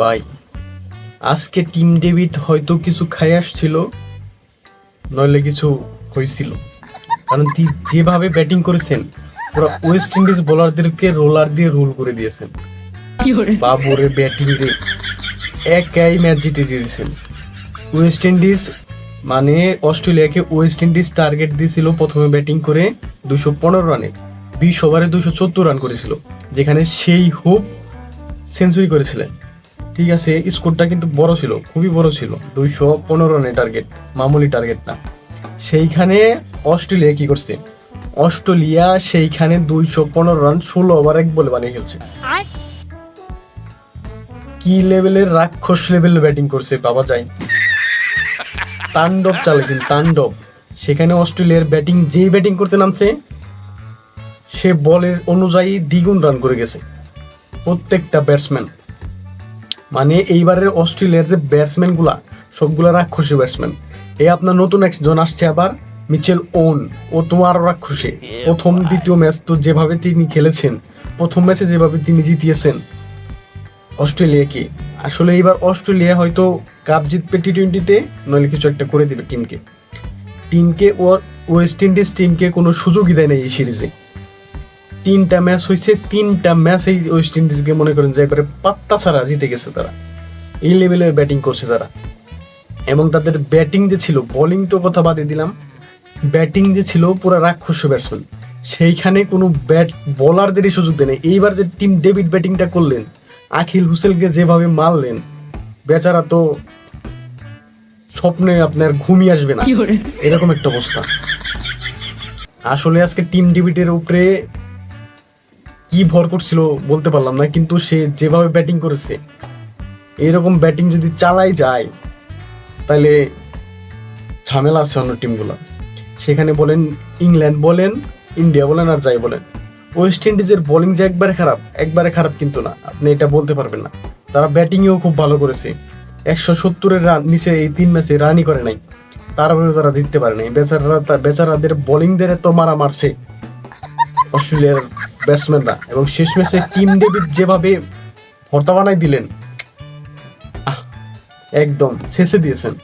ভাই আজকে Tim David হয়তো কিছু খাই আসছিল নইলে কিছু হয়েছিল কারণ তিনি যেভাবে ব্যাটিং করেছেন পুরো ওয়েস্ট ইন্ডিজ বোলারদেরকে রোলার দিয়ে রোল করে দিয়েছেন। বাবুরে ব্যাটিং রে একাই ম্যাচ জিতে দিয়েছেন ওয়েস্ট ইন্ডিজ মানে অস্ট্রেলিয়াকে ওয়েস্ট ইন্ডিজ টার্গেট দিয়েছিল প্রথমে ব্যাটিং করে দুশো পনেরো রানে। বিশ ওভারে দুশো চোদ্দ রান করেছিল যেখানে সেই হোপ সেঞ্চুরি করেছিলেন। ঠিক আছে স্কোরটা কিন্তু বড় ছিল খুবই বড় ছিল। দুইশো পনেরো রানের টার্গেট মামুলি টার্গেট না। সেইখানে অস্ট্রেলিয়া কি করছে? অস্ট্রেলিয়া সেইখানে দুইশো পনেরো রান ষোলো ওভার এক বলে বানিয়ে খেলছে। কি লেভেলের রাক্ষস লেভেলের ব্যাটিং করছে বাবা যায় তাণ্ডব চালিয়েছেন তাণ্ডব। সেখানে অস্ট্রেলিয়ার ব্যাটিং যেই ব্যাটিং করতে নামছে সে বলের অনুযায়ী দ্বিগুণ রান করে গেছে। প্রত্যেকটা ব্যাটসম্যান মানে এইবারের অস্ট্রেলিয়ার যে ব্যাটসম্যানগুলা সবগুলা রাক্ষসী ব্যাটসম্যান এই আপনার নতুন একজন আসছে আবার মিচেল ওন ও তো আরও রাক্ষসী। প্রথম, দ্বিতীয় ম্যাচ তো যেভাবে তিনি খেলেছেন, প্রথম ম্যাচে যেভাবে তিনি জিতিয়েছেন অস্ট্রেলিয়াকে আসলে এইবার অস্ট্রেলিয়া হয়তো কাপ জিতবে টি টোয়েন্টিতে নইলে কিছু একটা করে দিবে টিমকে টিমকে ওয়েস্ট ইন্ডিজ টিমকে কোনো সুযোগই দেয় না এই সিরিজে তিনটা ম্যাচ হয়েছে তিনটা ম্যাচ এই ওয়েস্ট ইন্ডিজকে মনে করেন যে করে পাত্তা ছাড়া জিতে গেছে তারা। এই লেভেলের ব্যাটিং করছে তারা। এবং তাদের ব্যাটিং যে ছিল বোলিং তো কথা বাদে দিলাম ব্যাটিং যে ছিল পুরো রাক্ষস ব্যাটসম্যান সেইখানে কোনো ব্যাট বোলারদেরই সুযোগ দেয় এইবার যে টিম ডেভিড ব্যাটিংটা করলেন আখিল হুসেলকে যেভাবে মারলেন বেচারা তো স্বপ্নে আপনার ঘুমিয়ে আসবে না। এরকম একটা অবস্থা। আসলে আজকে টিম ডেভিডের উপরে কি ভর করছিল বলতে পারলাম না, কিন্তু সে যেভাবে ব্যাটিং করেছে, এরকম ব্যাটিং যদি চালাই যায় তাহলে ঝামেলা আছে অন্য টিমগুলো সেখানে বলেন ইংল্যান্ড বলেন ইন্ডিয়া বলেন আর যাই বলেন। ওয়েস্ট ইন্ডিজের বোলিং যে একবারে খারাপ একবারে খারাপ কিন্তু না, আপনি এটা বলতে পারবেন না। তারা ব্যাটিংয়েও খুব ভালো করেছে। একশো সত্তরের রান নিচে এই তিন ম্যাচে রানই করে নাই। তারপরে তারা জিততে পারে নাই। বেচারা বেচারাদের বোলিংদের তো মারা মারছে। অস্ট্রেলিয়ার ব্যাটসম্যানরা এবং শেষ ম্যাচে টিম ডেভিড যেভাবে ভর্তা বানাই দিলেন একদম শেষে দিয়েছেন।